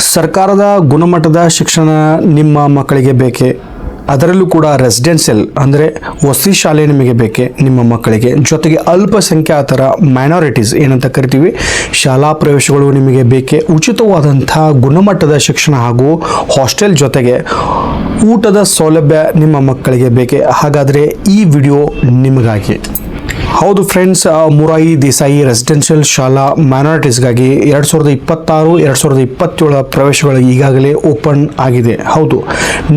ಸರ್ಕಾರದ ಗುಣಮಟ್ಟದ ಶಿಕ್ಷಣ ನಿಮ್ಮ ಮಕ್ಕಳಿಗೆ ಬೇಕೇ? ಅದರಲ್ಲೂ ಕೂಡ ರೆಸಿಡೆನ್ಷಿಯಲ್ ಅಂದರೆ ವಸತಿ ಶಾಲೆ ನಿಮಗೆ ಬೇಕೆ? ನಿಮ್ಮ ಮಕ್ಕಳಿಗೆ. ಜೊತೆಗೆ ಅಲ್ಪಸಂಖ್ಯಾತರ ಮೈನಾರಿಟೀಸ್ ಏನಂತ ಕರಿತೀವಿ. ಶಾಲಾ ಪ್ರವೇಶಗಳು ನಿಮಗೆ ಬೇಕೆ? ಉಚಿತವಾದಂಥ ಗುಣಮಟ್ಟದ ಶಿಕ್ಷಣ ಹಾಗೂ ಹಾಸ್ಟೆಲ್ ಜೊತೆಗೆ ಊಟದ ಸೌಲಭ್ಯ ನಿಮ್ಮ ಮಕ್ಕಳಿಗೆ ಬೇಕೆ? ಹಾಗಾದರೆ ಈ ವಿಡಿಯೋ ನಿಮಗಾಗಿ. ಹೌದು ಫ್ರೆಂಡ್ಸ್ ಮುರಾಯಿ ದೇಸಾಯಿ ರೆಸಿಡೆನ್ಷಿಯಲ್ ಶಾಲಾ ಮೈನಾರಿಟೀಸ್ಗಾಗಿ ಎರಡು ಸಾವಿರದ ಇಪ್ಪತ್ತಾರು, ಎರಡು ಸಾವಿರದ ಇಪ್ಪತ್ತೇಳರ ಪ್ರವೇಶಗಳು ಈಗಾಗಲೇ ಓಪನ್ ಆಗಿದೆ. ಹೌದು,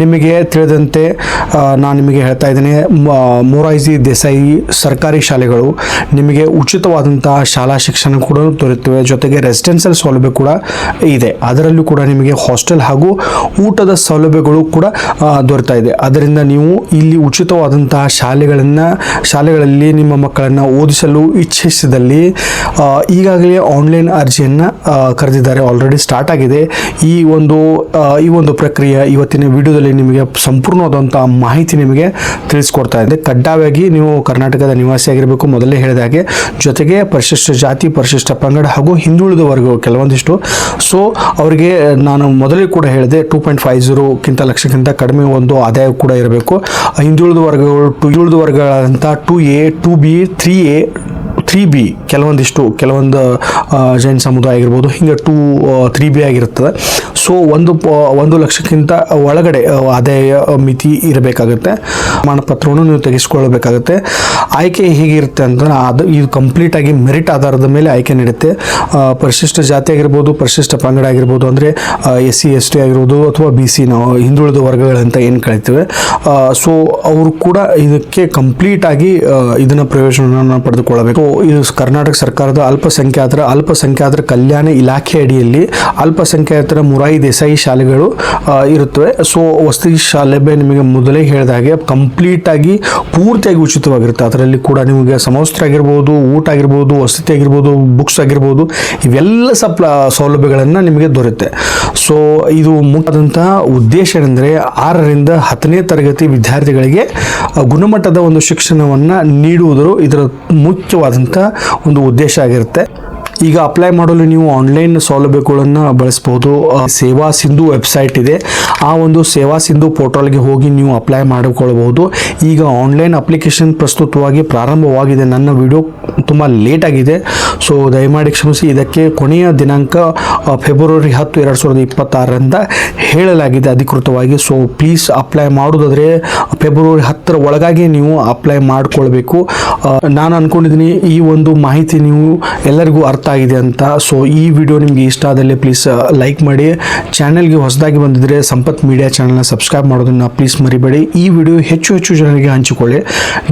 ನಿಮಗೆ ತಿಳಿದಂತೆ ನಾನು ನಿಮಗೆ ಹೇಳ್ತಾ ಇದ್ದೇನೆ ಮುರಾಯಿ ದೇಸಾಯಿ ಸರ್ಕಾರಿ ಶಾಲೆಗಳು ನಿಮಗೆ ಉಚಿತವಾದಂತಹ ಶಾಲಾ ಶಿಕ್ಷಣ ಕೂಡ ದೊರೆಯುತ್ತವೆ. ಜೊತೆಗೆ ರೆಸಿಡೆನ್ಷಿಯಲ್ ಸೌಲಭ್ಯ ಕೂಡ ಇದೆ. ಅದರಲ್ಲೂ ಕೂಡ ನಿಮಗೆ ಹಾಸ್ಟೆಲ್ ಹಾಗೂ ಊಟದ ಸೌಲಭ್ಯಗಳು ಕೂಡ ದೊರೆತಾ ಇದೆ. ಅದರಿಂದ ನೀವು ಇಲ್ಲಿ ಉಚಿತವಾದಂತಹ ಶಾಲೆಗಳನ್ನು, ಶಾಲೆಗಳಲ್ಲಿ ನಿಮ್ಮ ಮಕ್ಕಳನ್ನು ಓದಿಸಲು ಇಚ್ಛಿಸಿದಲ್ಲಿ ಈಗಾಗಲೇ ಆನ್ಲೈನ್ ಅರ್ಜಿಯನ್ನು ಕರೆದಿದ್ದಾರೆ. ಆಲ್ರೆಡಿ ಸ್ಟಾರ್ಟ್ ಆಗಿದೆ. ಈ ಒಂದು ಈ ಒಂದು ಪ್ರಕ್ರಿಯೆ ಇವತ್ತಿನ ವಿಡಿಯೋದಲ್ಲಿ ನಿಮಗೆ ಸಂಪೂರ್ಣವಾದಂಥ ಮಾಹಿತಿ ನಿಮಗೆ ತಿಳಿಸ್ಕೊಡ್ತಾ ಇದೆ. ಕಡ್ಡಾಯವಾಗಿ ನೀವು ಕರ್ನಾಟಕದ ನಿವಾಸಿಯಾಗಿರಬೇಕು ಮೊದಲೇ ಹೇಳಿದ ಹಾಗೆ ಜೊತೆಗೆ ಪರಿಶಿಷ್ಟ ಜಾತಿ, ಪರಿಶಿಷ್ಟ ಪಂಗಡ ಹಾಗೂ ಹಿಂದುಳಿದ ವರ್ಗವು ಕೆಲವೊಂದಿಷ್ಟು. ಸೊ ಅವರಿಗೆ ನಾನು ಮೊದಲೇ ಕೂಡ ಹೇಳಿದೆ ಟೂ ಪಾಯಿಂಟ್ ಫೈವ್ ಜೀರೋಕ್ಕಿಂತ ಲಕ್ಷಕ್ಕಿಂತ ಕಡಿಮೆ ಒಂದು ಆದಾಯ ಕೂಡ ಇರಬೇಕು. ಹಿಂದುಳಿದ ವರ್ಗಗಳು ಟು ಹಿಂದುಳಿದ ವರ್ಗಗಳಂತ two A two B three A three B ಕೆಲವೊಂದಿಷ್ಟು ಕೆಲವೊಂದು ಜೈನ್ ಸಮುದಾಯ ಆಗಿರ್ಬೋದು ಹಿಂಗೆ ಟೂ ತ್ರೀ ಬಿ ಆಗಿರ್ತದೆ. ಸೊ ಒಂದು ಒಂದು ಲಕ್ಷಕ್ಕಿಂತ ಒಳಗಡೆ ಆದಾಯ ಮಿತಿ ಇರಬೇಕಾಗುತ್ತೆ. ಪ್ರಮಾಣಪತ್ರವನ್ನು ನೀವು ತೆಗೆಸ್ಕೊಳ್ಬೇಕಾಗುತ್ತೆ ಆಯ್ಕೆ ಹೇಗಿರುತ್ತೆ ಅಂತಂದ್ರೆ, ಅದು ಇದು ಕಂಪ್ಲೀಟಾಗಿ ಮೆರಿಟ್ ಆಧಾರದ ಮೇಲೆ ಆಯ್ಕೆ ನೀಡುತ್ತೆ ಪರಿಶಿಷ್ಟ ಜಾತಿ ಆಗಿರ್ಬೋದು, ಪರಿಶಿಷ್ಟ ಪಂಗಡ ಆಗಿರ್ಬೋದು, ಅಂದರೆ ಎಸ್ ಸಿ ಎಸ್ ಟಿ ಆಗಿರ್ಬೋದು, ಅಥವಾ ಬಿ, ಸಿ, ನಾವು ಹಿಂದುಳಿದ ವರ್ಗಗಳಂತ ಏನು ಕಳಿತೇವೆ ಸೊ, ಅವರು ಕೂಡ ಇದಕ್ಕೆ ಕಂಪ್ಲೀಟ್ ಆಗಿ ಇದನ್ನ ಪ್ರಯೋಜನವನ್ನು ಪಡೆದುಕೊಳ್ಳಬೇಕು. ಇದು ಕರ್ನಾಟಕ ಸರ್ಕಾರದ ಅಲ್ಪಸಂಖ್ಯಾತರ ಅಲ್ಪಸಂಖ್ಯಾತರ ಕಲ್ಯಾಣ ಇಲಾಖೆ ಅಡಿಯಲ್ಲಿ ಅಲ್ಪಸಂಖ್ಯಾತರ ಮುರಾಯಿ ದೇಸಾಯಿ ಶಾಲೆಗಳು ಇರುತ್ತವೆ. ಸೊ ವಸತಿ ಶಾಲೆ ನಿಮಗೆ ಮೊದಲೇ ಹೇಳಿದ ಹಾಗೆ ಕಂಪ್ಲೀಟಾಗಿ ಪೂರ್ತಿಯಾಗಿ ಉಚಿತವಾಗಿರುತ್ತೆ. ಅದರಲ್ಲಿ ಕೂಡ ನಿಮಗೆ ಸಮವಸ್ತ್ರ ಆಗಿರ್ಬೋದು, ಊಟ ಆಗಿರ್ಬೋದು, ವಸತಿ ಆಗಿರ್ಬೋದು ಬುಕ್ಸ್ ಆಗಿರ್ಬೋದು, ಇವೆಲ್ಲ ಸಪ್ಲ ಸೌಲಭ್ಯಗಳನ್ನು ನಿಮಗೆ ದೊರೆಯುತ್ತೆ. ಸೊ ಇದು ಮುಖ್ಯವಾದಂತಹ ಉದ್ದೇಶ ಏನೆಂದರೆ ಆರರಿಂದ ಹತ್ತನೇ ತರಗತಿ ವಿದ್ಯಾರ್ಥಿಗಳಿಗೆ ಗುಣಮಟ್ಟದ ಒಂದು ಶಿಕ್ಷಣವನ್ನು ನೀಡುವುದರು ಇದರ ಮುಖ್ಯವಾದಂಥ ಒಂದು ಉದ್ದೇಶ ಆಗಿರುತ್ತೆ. ಈಗ ಅಪ್ಲೈ ಮಾಡಲು ನೀವು ಆನ್ಲೈನ್ ಸೌಲಭ್ಯಗಳನ್ನು ಬಳಸಬಹುದು ಆ, ಸೇವಾ ಸಿಂಧು ವೆಬ್ಸೈಟ್ ಇದೆ. ಆ ಒಂದು ಸೇವಾ ಸಿಂಧು ಪೋರ್ಟಲ್ಗೆ ಹೋಗಿ ನೀವು ಅಪ್ಲೈ ಮಾಡಿಕೊಳ್ಳಬಹುದು. ಈಗ ಆನ್ಲೈನ್ ಅಪ್ಲಿಕೇಶನ್ ಪ್ರಸ್ತುತವಾಗಿ ಪ್ರಾರಂಭವಾಗಿದೆ. ನನ್ನ ವಿಡಿಯೋ ತುಂಬ ಲೇಟ್ ಆಗಿದೆ. ಸೊ ದಯಮಾಡಿ ಕ್ಷಮಿಸಿ. ಇದಕ್ಕೆ ಕೊನೆಯ ದಿನಾಂಕ ಫೆಬ್ರವರಿ ಹತ್ತು ಎರಡು ಸಾವಿರದ ಇಪ್ಪತ್ತಾರರಿಂದ ಹೇಳಲಾಗಿದೆ ಅಧಿಕೃತವಾಗಿ. ಸೊ ಪ್ಲೀಸ್ ಅಪ್ಲೈ ಮಾಡೋದಾದರೆ ಫೆಬ್ರವರಿ ಹತ್ತರ ಒಳಗಾಗಿ ನೀವು ಅಪ್ಲೈ ಮಾಡಿಕೊಳ್ಬೇಕು. ನಾನು ಅಂದ್ಕೊಂಡಿದ್ದೀನಿ ಈ ಒಂದು ಮಾಹಿತಿ ನೀವು ಎಲ್ಲರಿಗೂ ಅರ್ಥ ಆಗಿದೆ ಅಂತ. ಸೊ ಈ ವಿಡಿಯೋ ನಿಮಗೆ ಇಷ್ಟ ಆದಲ್ಲಿ ಪ್ಲೀಸ್ ಲೈಕ್ ಮಾಡಿ. ಚಾನಲ್ಗೆ ಹೊಸದಾಗಿ ಬಂದಿದ್ದರೆ ಸಂಪತ್ ಮೀಡಿಯಾ ಚಾನಲ್ನ ಸಬ್ಸ್ಕ್ರೈಬ್ ಮಾಡೋದನ್ನು ಪ್ಲೀಸ್ ಮರಿಬೇಡಿ. ಈ ವಿಡಿಯೋ ಹೆಚ್ಚು ಹೆಚ್ಚು ಜನರಿಗೆ ಹಂಚಿಕೊಳ್ಳಿ.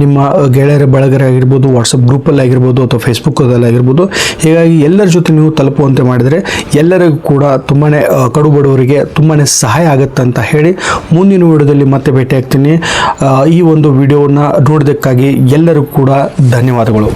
ನಿಮ್ಮ ಗೆಳೆಯರ, ಬಳಗರೇ ಆಗಿರ್ಬೋದು ವಾಟ್ಸಪ್ ಗ್ರೂಪಲ್ಲಿ ಆಗಿರ್ಬೋದು ಅಥವಾ ಫೇಸ್ಬುಕ್ಕಲ್ಲಿ ಆಗಿರ್ಬೋದು. ಹೀಗಾಗಿ ಎಲ್ಲರ ಜೊತೆ ನೀವು ತಲುಪುವಂತೆ ಮಾಡಿದರೆ ಎಲ್ಲರಿಗೂ ಕೂಡ ತುಂಬಾ ಕಡು ಬಡವರಿಗೆ ತುಂಬಾ ಸಹಾಯ ಆಗುತ್ತೆ ಅಂತ ಹೇಳಿ ಮುಂದಿನ ವಿಡಿಯೋದಲ್ಲಿ ಮತ್ತೆ ಭೇಟಿಯಾಗ್ತೀನಿ. ಈ ಒಂದು ವಿಡಿಯೋನ ನೋಡೋದಕ್ಕಾಗಿ ಎಲ್ಲರಿಗೂ ಕೂಡ ಧನ್ಯವಾದಗಳು.